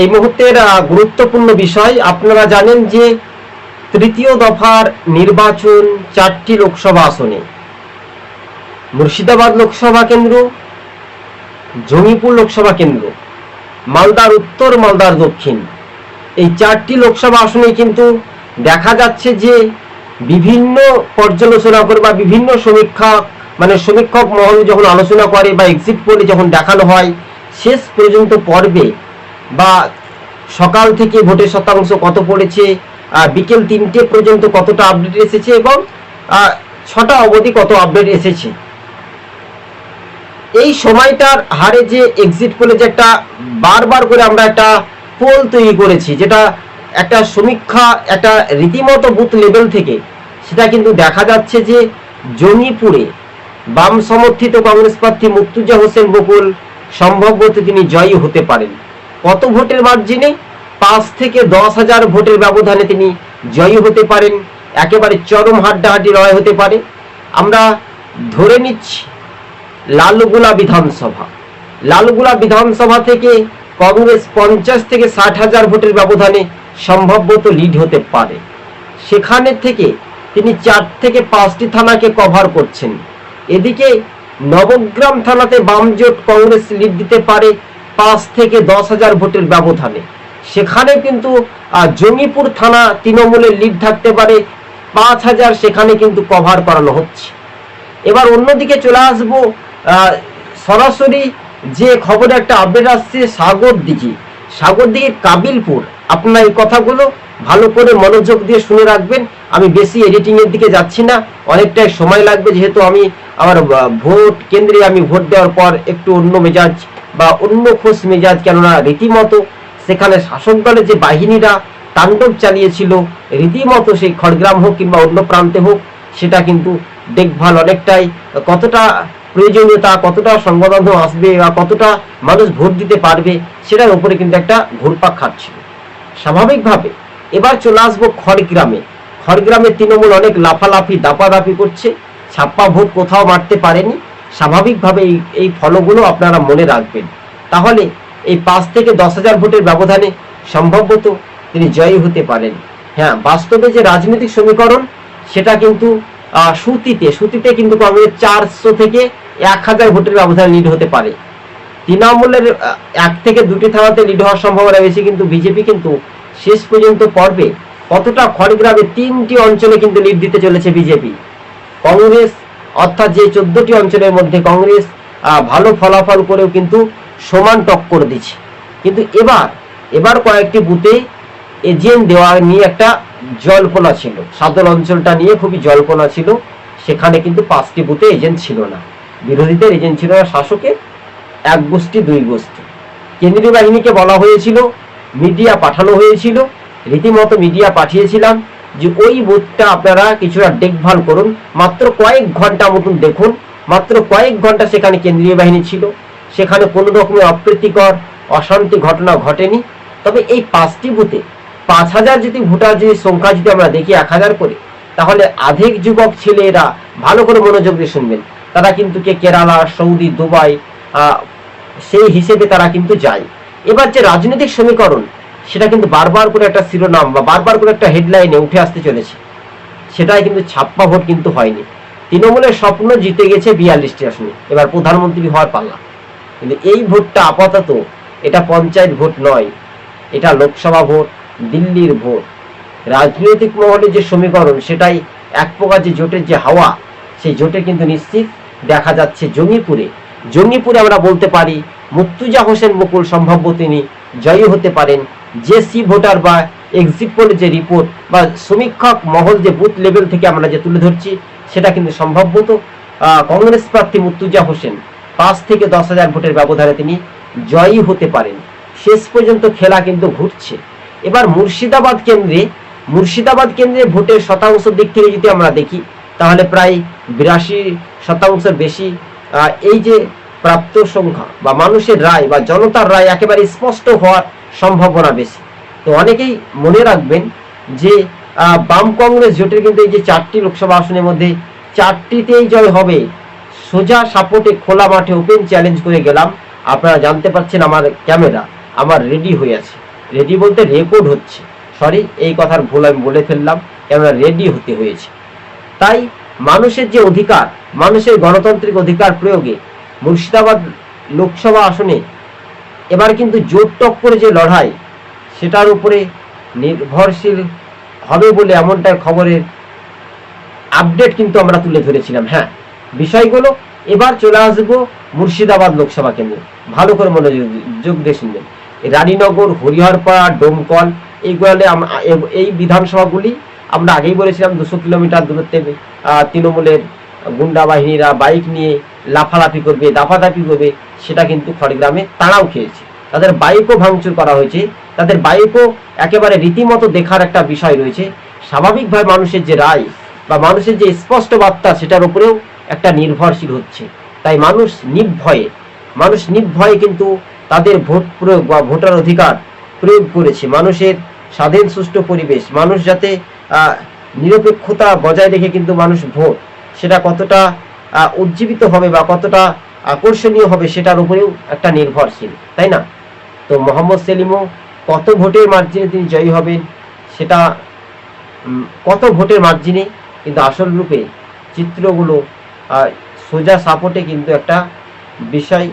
এই মুহূর্তের গুরুত্বপূর্ণ বিষয়, আপনারা জানেন যে তৃতীয় দফার নির্বাচন চারটি লোকসভা আসনে। মুর্শিদাবাদ লোকসভা কেন্দ্র, জঙ্গিপুর লোকসভা কেন্দ্র, মালদার উত্তর, মালদার দক্ষিণ। এই চারটি লোকসভা আসনে কিন্তু দেখা যাচ্ছে যে বিভিন্ন পর্যালোচনা করে বা বিভিন্ন সমীক্ষা মানে সমীক্ষক মহল যখন আলোচনা করে বা এক্সিট পোলে যখন দেখানো হয়, শেষ পর্যন্ত পর্বে বা সকাল থেকে ভোটের শতাংশ কত পড়েছে বিকেল তিনটে পর্যন্ত কতটা আপডেট এসেছে এবং ছটা অবধি কত আপডেট এসেছে। এই সময়টার হারে যে এক্সিট পোলে যে একটা বারবার করে আমরা একটা পোল তৈরি করেছি, যেটা একটা সমীক্ষা, একটা রীতিমতো বুথ লেভেল থেকে, সেটা কিন্তু দেখা যাচ্ছে যে জঙ্গিপুরে বাম সমর্থিত কংগ্রেস প্রার্থী মুর্তুজা হোসেন বকুল সম্ভবত তিনি জয়ী হতে পারেন। কত ভোটের মার্জিনে পাঁচ থেকে দশ হাজার ভোটের ব্যবধানে তিনি জয়ী হতে পারেন। একেবারে চরম হাড্ডাহাড্ডি লড়াই হতে পারে। আমরা ধরে নিচ্ছি, লালুগুলা বিধানসভা। লালুগুলা বিধানসভা থেকে কংগ্রেস পঞ্চাশ থেকে ষাট হাজার ভোটের ব্যবধানে সম্ভবত লিড হতে পারে। সেখানে থেকে তিনি চার থেকে পাঁচটি থানাকে কভার করছেন। এদিকে নবগ্রাম থানাতে বামজোট কংগ্রেস লিড দিতে পারে পাঁচ থেকে দশ হাজার ভোটের ব্যবধানে। সেখানে কিন্তু জঙ্গিপুর থানা তৃণমূলের লিড থাকতে পারে। পাঁচ হাজার সেখানে কিন্তু কভার করানো হচ্ছে। এবার অন্যদিকে চলে আসব সরাসরি যে খবরে একটা আপডেট আসছে সাগর দিঘি। সাগর দিঘির কাবিলপুর। আপনার এই কথাগুলো ভালো করে মনোযোগ দিয়ে শুনে রাখবেন। আমি বেশি এডিটিং এর দিকে যাচ্ছি না। অনেকটাই সময় লাগবে, যেহেতু আমি আমার ভোট কেন্দ্রে আমি ভোট দেওয়ার পর একটু অন্য মেজাজ বা অন্য খোঁজ মেজাজ কেননা রীতিমতো সেখানে শাসক দলের যে বাহিনীরা তাণ্ডব চালিয়েছিল, রীতিমতো সেই খড়গ্রাম হোক কিংবা অন্য প্রান্তে হোক, সেটা কিন্তু দেখভাল অনেকটাই কতটা প্রয়োজনীয়তা, কতটা সংবাদ আসবে বা কতটা মানুষ ভোট দিতে পারবে, সেটার উপরে কিন্তু একটা ঘুরপাক খাচ্ছিল। স্বাভাবিকভাবে এবার চলে আসব খড়গ্রামে। খড়গ্রামে তৃণমূল অনেক লাফালাফি, দাপাদাপি করছে, ছাপ্পা ভোট কোথাও মারতে পারেনি। স্বাভাবিকভাবে এই এই ফলগুলো আপনারা মনে রাখবেন। তাহলে এই পাঁচ থেকে দশ হাজার ভোটের ব্যবধানে সম্ভবত তিনি জয়ী হতে পারেন। হ্যাঁ বাস্তবে যে রাজনৈতিক সমীকরণ, সেটা কিন্তু সুতিতে সুতিতে কিন্তু কংগ্রেস চারশো থেকে এক হাজার ভোটের ব্যবধানে লিড হতে পারে। তৃণমূলের এক থেকে দুটি থানাতে লিড হওয়ার সম্ভাবনা বেশি, কিন্তু বিজেপি কিন্তু শেষ পর্যন্ত পর্বে কতটা খড়গ্রামে তিনটি অঞ্চলে কিন্তু লিড দিতে চলেছে বিজেপি। কংগ্রেস অর্থাৎ যে চোদ্দটি অঞ্চলের মধ্যে কংগ্রেস ভালো ফলাফল করেও কিন্তু সমান টক্কর দিচ্ছে। কিন্তু এবার এবার কয়েকটি বুথে এজেন্ট দেওয়া নিয়ে একটা জল্পনা ছিল। সাদল অঞ্চলটা নিয়ে খুবই জল্পনা ছিল। সেখানে কিন্তু পাঁচটি বুথে এজেন্ট ছিল না। বিরোধীদের এজেন্ট ছিল না, শাসকের এক গোষ্ঠী, দুই গোষ্ঠী। কেন্দ্রীয় বাহিনীকে বলা হয়েছিল, মিডিয়া পাঠানো হয়েছিল। রীতিমতো মিডিয়া পাঠিয়েছিলাম। যে ওই বুথটা আপনারা কিছুটা দেখভাল করুন। মাত্র কয়েক ঘণ্টা মতন দেখুন। মাত্র কয়েক ঘণ্টা সেখানে কেন্দ্রীয় বাহিনী ছিল। সেখানে কোনো রকমের অপ্রীতিকর, অশান্তি ঘটনা ঘটেনি। তবে এই পাঁচটি বুথে পাঁচ হাজার যদি ভোটার যদি সংখ্যা যদি আমরা দেখি এক হাজার করে, তাহলে আধেক যুবক ছেলেরা ভালো করে মনোযোগ দিয়ে শুনবেন। তারা কিন্তু কে কেরালা, সৌদি, দুবাই সেই হিসেবে তারা কিন্তু যায়। এবার যে রাজনৈতিক সমীকরণ সেটা কিন্তু বারবার করে একটা শিরোনাম বা বারবার করে একটা হেডলাইনে উঠে আসতে চলেছে। সেটাই কিন্তু ছাপ্পা ভোট কিন্তু হয়নি। তৃণমূলের স্বপ্ন জিতে গেছে বিয়াল্লিশটি আসনে। এবার প্রধানমন্ত্রী হওয়ার পাল্লা। কিন্তু এই ভোটটা আপাতত এটা পঞ্চায়েত ভোট নয়, এটা লোকসভা ভোট, দিল্লির ভোট। রাজনৈতিক মহলে যে সমীকরণ, সেটাই এক প্রকার যে জোটের যে হাওয়া, সেই জোটে কিন্তু নিশ্চিত দেখা যাচ্ছে জঙ্গিপুরে। জঙ্গিপুরে আমরা বলতে পারি মুর্তুজা হোসেন মুকুল সম্ভাব্য তিনি জয়ী হতে পারেন যে সি ভোটার বা এক্সিট পোলের যে রিপোর্ট বা সমীক্ষক মহল যে বুথ লেভেল থেকে আমরা যে তুলে ধরছি, সেটা কিন্তু সম্ভবত কংগ্রেস প্রার্থী মুর্তুজা হোসেন। পাঁচ থেকে দশ হাজার ভোটের ব্যবধানে তিনি জয়ী হতে পারেন। শেষ পর্যন্ত খেলা কিন্তু ঘুরছে। এবার মুর্শিদাবাদ কেন্দ্রে মুর্শিদাবাদ কেন্দ্রে ভোটের শতাংশ দিক থেকে যদি আমরা দেখি, তাহলে প্রায় বিরাশি শতাংশের বেশি এই যে প্রাপ্ত সংখ্যা বা মানুষের রায় বা জনতার রায় একেবারে স্পষ্ট হওয়ার সম্ভাবনা বেশি। তো অনেকেই মনে রাখবেন যে বাম কংগ্রেস জোটের কিন্তু এই যে চারটি লোকসভা আসনের মধ্যে চারটিতেই জয় হবে। সোজা সাপোর্টে খোলা মাঠে ওপেন চ্যালেঞ্জ করে গেলাম। আপনারা জানতে পারছেন আমার ক্যামেরা আমার রেডি হয়ে আছে। রেডি বলতে রেকর্ড হচ্ছে। সরি এই কথার ভুল আমি বলে ফেললাম। ক্যামেরা রেডি হতে হয়েছে। তাই মানুষের যে অধিকার, মানুষের গণতান্ত্রিক অধিকার প্রয়োগে মুর্শিদাবাদ লোকসভা আসনে এবার কিন্তু জোর টক্করে যে লড়াই, সেটার উপরে নির্ভরশীল হবে বলে এমনটা খবরের আপডেট কিন্তু আমরা তুলে ধরেছিলাম। হ্যাঁ বিষয়গুলো এবার চলে আসব মুর্শিদাবাদ লোকসভা কেন্দ্রে। ভালো করে মনোযোগ দিয়ে শুনবেন। রানীনগর, হরিহরপাড়া, ডোমকল এইগুলো এই বিধানসভাগুলি আমরা আগেই বলেছিলাম দুশো কিলোমিটার দূরত্বে তৃণমূলের গুন্ডা বাহিনীরা বাইক নিয়ে লাফালাফি করবে, দাফাদাফি করবে, সেটা কিন্তু খড়গ্রামে তাড়াও খেয়েছে। তাদের বাইকও ভাঙচুর করা হয়েছে। তাদের বাইকও একেবারে রীতিমতো দেখার একটা বিষয় রয়েছে। স্বাভাবিকভাবে মানুষের যে রায় বা মানুষের যে স্পষ্ট বার্তা, সেটার উপরেও একটা নির্ভরশীল হচ্ছে। তাই মানুষ নির্ভয়ে মানুষ নির্ভয়ে কিন্তু তাদের ভোট প্রয়োগ বা ভোটার অধিকার প্রয়োগ করেছে। মানুষের স্বাধীন, সুষ্ঠু পরিবেশ, মানুষ যাতে নিরপেক্ষতা বজায় রেখে কিন্তু মানুষ ভোট, সেটা কতটা উজ্জীবিত হবে বা কতটা আকর্ষণীয় হবে সেটার উপরেও একটা নির্ভরশীল, তাই না? তো মোহাম্মদ সেলিমও কত ভোটের মার্জিনে তিনি জয়ী হবেন সেটা কত ভোটের মার্জিনে কিন্তু আসল রূপে চিত্রগুলো সোজা সাপোর্টে কিন্তু একটা বিষয়,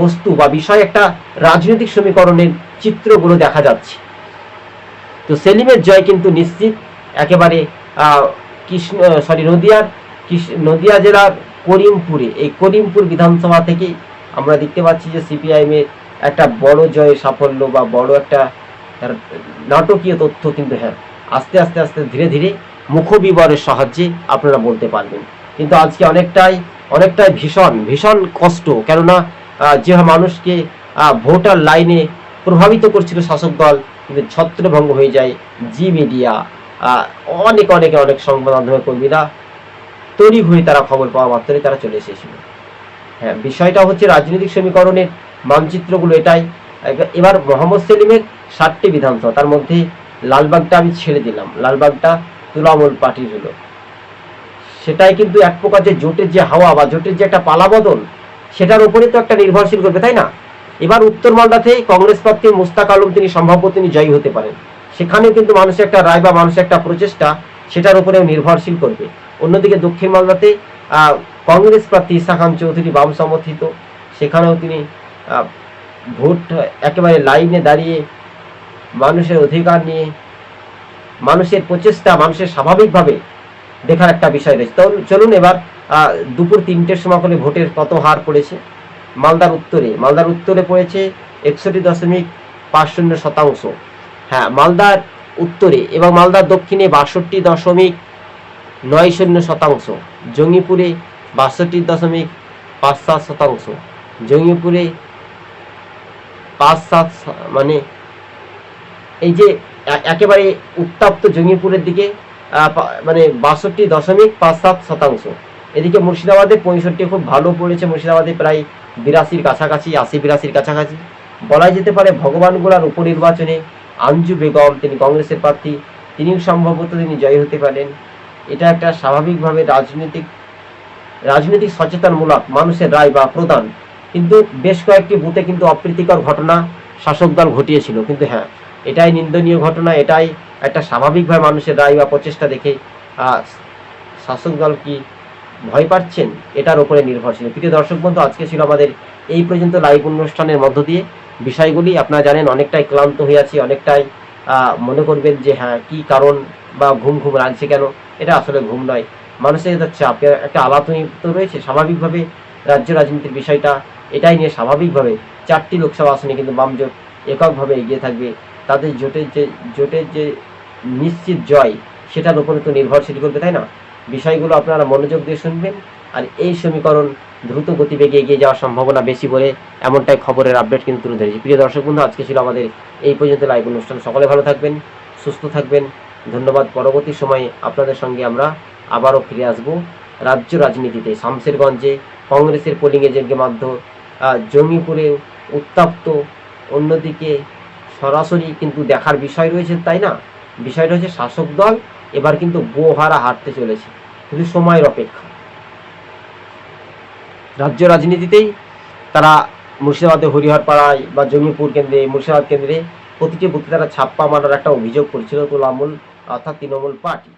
বস্তু বা বিষয় একটা রাজনৈতিক সমীকরণের চিত্রগুলো দেখা যাচ্ছে। তো সেলিমের জয় কিন্তু নিশ্চিত, একেবারে কৃষ্ণ সরি নদিয়ার নদিয়া জেলার করিমপুরে, এই করিমপুর বিধানসভা থেকে আমরা দেখতে পাচ্ছি যে সিপিআইএম এর একটা বড় জয় সাফল্য বা বড় একটা নাটকীয় তথ্য কিন্তু হ্যাঁ আস্তে আস্তে আস্তে ধীরে ধীরে মুখবিবরের সাহায্যে আপনারা বলতে পারবেন। কিন্তু আজকে অনেকটাই অনেকটাই ভীষণ ভীষণ কষ্ট, কেননা যে মানুষকে ভোটার লাইনে প্রভাবিত করছিল শাসক দল, কিন্তু ছত্রভঙ্গ হয়ে যায় জি মিডিয়া অনেক অনেক অনেক সংবাদ মাধ্যমের কর্মীরা। হয়ে তারা খবর পাওয়া মাত্রই তারা চলে এসেছিল। হ্যাঁ বিষয়টা হচ্ছে রাজনৈতিক সমীকরণের মানচিত্রগুলো এটাই। এবার- মোহাম্মদ সেলিমের ষাটটি বিধানসভা, তার মধ্যে লালবাগটা আমি ছেড়ে দিলাম। লালবাগটা তৃণমূল পার্টির হলো। সেটাই কিন্তু এক প্রকার যে জোটের যে হাওয়া বা জোটের যে একটা পালাবদল সেটার উপরে তো একটা নির্ভরশীল করবে, তাই না? এবার উত্তর মালদাতে কংগ্রেস প্রার্থী মুস্তাক আলম, তিনি সম্ভাব্য তিনি জয়ী হতে পারেন। সেখানেও কিন্তু মানুষের একটা রায় বা মানুষের একটা প্রচেষ্টা, সেটার উপরেও নির্ভরশীল করবে। অন্যদিকে দক্ষিণ মালদাতে কংগ্রেস প্রার্থী ইসা খান চৌধুরী বাম সমর্থিত। সেখানেও তিনি ভোট একেবারে লাইনে দাঁড়িয়ে মানুষের অধিকার নিয়ে, মানুষের প্রচেষ্টা, মানুষের স্বাভাবিকভাবে দেখার একটা বিষয় রয়েছে। তো চলুন এবার দুপুর তিনটের সময় করে ভোটের কত হার পড়েছে? মালদার উত্তরে মালদার উত্তরে পড়েছে একষট্টি দশমিক পাঁচ শূন্য শতাংশ। হ্যাঁ মালদার উত্তরে এবং মালদার দক্ষিণে বাষট্টি দশমিক নয় শূন্য শতাংশ। জঙ্গিপুরে বাষট্টি দশমিক পাঁচ সাত শতাংশ। জঙ্গিপুরে পাঁচ সাত মানে এই যে একেবারে উত্তাপ্ত জঙ্গিপুরের দিকে মানে বাষট্টি দশমিক পাঁচ সাত শতাংশ। এদিকে মুর্শিদাবাদে পঁয়ষট্টি খুব ভালো পড়েছে। মুর্শিদাবাদে প্রায় বিরাশির কাছাকাছি, আশি বিরাশির কাছাকাছি। বলা যেতে পারে ভগবানগোলার উপনির্বাচনে আঞ্জু বেগম, তিনি কংগ্রেসের প্রার্থী, তিনিও সম্ভবত তিনি জয় হতে পারেন। এটা একটা স্বাভাবিকভাবে রাজনৈতিক রাজনৈতিক সচেতনমূলক মানুষের রায় বা প্রদান কিন্তু বেশ কয়েকটি বুথে কিন্তু অপ্রীতিকর ঘটনা শাসক দল ঘটিয়েছিল। কিন্তু হ্যাঁ এটাই নিন্দনীয় ঘটনা, এটাই একটা স্বাভাবিকভাবে মানুষের রায় বা প্রচেষ্টা দেখে শাসক দল কি ভয় পাচ্ছেন? এটার উপরে নির্ভরশীল। প্রিয় দর্শক বন্ধু, আজকে ছিল আমাদের এই পর্যন্ত লাইভ অনুষ্ঠানের মধ্য দিয়ে। বিষয়গুলি আপনারা জানেন, অনেকটাই ক্লান্ত হয়ে আছি, অনেকটাই মনে করবেন যে হ্যাঁ কি কারণ বা ঘুম ঘুম লাগছে কেন? এটা আসলে ঘুম নয়। মানুষের একটা চাপ, একটা আলাতনি তো রয়েছে। স্বাভাবিকভাবে রাজ্য রাজনীতির বিষয়টা এটাই নিয়ে স্বাভাবিকভাবে চারটি লোকসভা আসনে কিন্তু বাম জোট এককভাবে এগিয়ে থাকবে। তাদের জোটের যে জোটের যে নিশ্চিত জয়, সেটার উপরে তো নির্ভরশীল করবে, তাই না? বিষয়গুলো আপনারা মনোযোগ দিয়ে শুনবেন আর এই সমীকরণ দ্রুত গতিবেগে এগিয়ে যাওয়ার সম্ভাবনা বেশি বলে এমনটাই খবরের আপডেট কিন্তু তুলে ধরেছি প্রিয় দর্শক বন্ধু, আজকে ছিল আমাদের এই পর্যন্ত লাইভ অনুষ্ঠান। সকলে ভালো থাকবেন, সুস্থ থাকবেন। ধন্যবাদ। পরবর্তী সময়ে আপনাদের সঙ্গে আমরা আবারও ফিরে আসব। রাজ্য রাজনীতিতে শামশেরগঞ্জে কংগ্রেসের পোলিং এজেন্টকে মাধ্য জঙ্গিপুরে উত্তাপ্ত, অন্যদিকে সরাসরি কিন্তু দেখার বিষয় রয়েছে, তাই না? বিষয়টা হচ্ছে শাসক দল, এবার কিন্তু গোহারা হারতে চলেছে। শুধু সময়ের অপেক্ষা। রাজ্য রাজনীতিতেই তারা মুর্শিদাবাদে হরিহর পাড়ায় বা জঙ্গিপুর কেন্দ্রে, মুর্শিদাবাদ কেন্দ্রে প্রতিটি বুথে তারা ছাপ্পা মারার একটা অভিযোগ করছিল। তোলামূল অর্থাৎ তৃণমূল পার্টি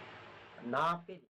না পেরে